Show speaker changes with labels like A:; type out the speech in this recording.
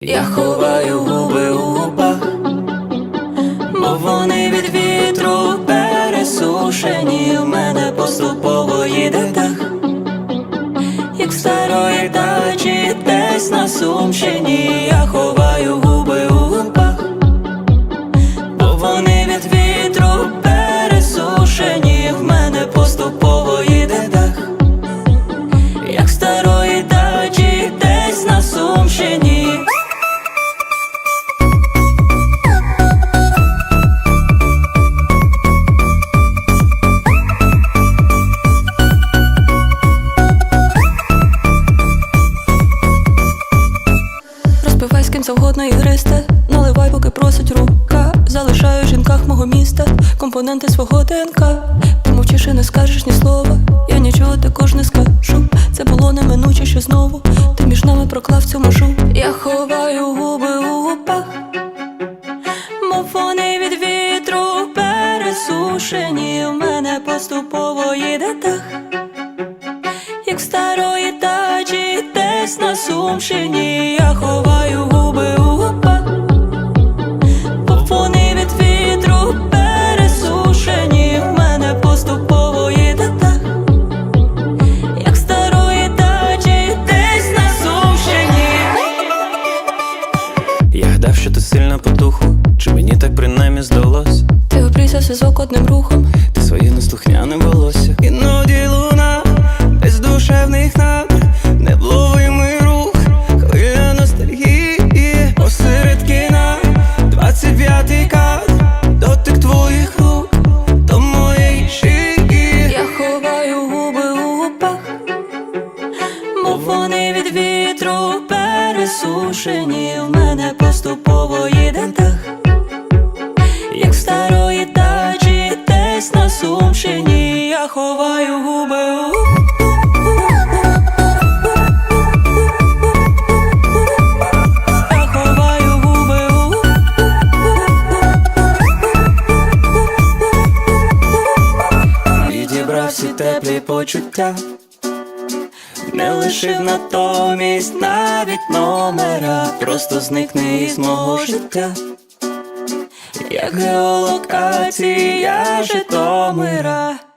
A: Я ховаю губи у губах, бо вони від вітру пересушені, в мене поступово їде дах, як в старої дачі десь на Сумщині, Розпивай з ким завгодно ігристе Наливай, поки просить рука. Залишаю в жінках мого міста. Компоненти свого ДНК. Ти мовчиш і не скажеш ні слова. Я нічого також не скажу. Це було неминуче, що знову Ти між нами проклав цю межу. Я ховаю губи у губах. Мов вони від вітру пересушені В мене поступово їде дах як старої дачі десь на Сумщині. Я ховаю губи у губах. Бо вони від вітру пересушені. В мене поступово їде Як старої дачі десь на Сумщині.
B: Я гадав, що ти сильна по духу, чи мені так принаймні здалось?
A: Ти обрізав зв'язок одним рухом пересушені, в мене поступово їде дах, як старої дачі десь на Сумщині, я ховаю губи.
B: Всі теплі почуття Не лишив натомість навіть номера. Просто зникне із мого життя. Як геолокація Житомира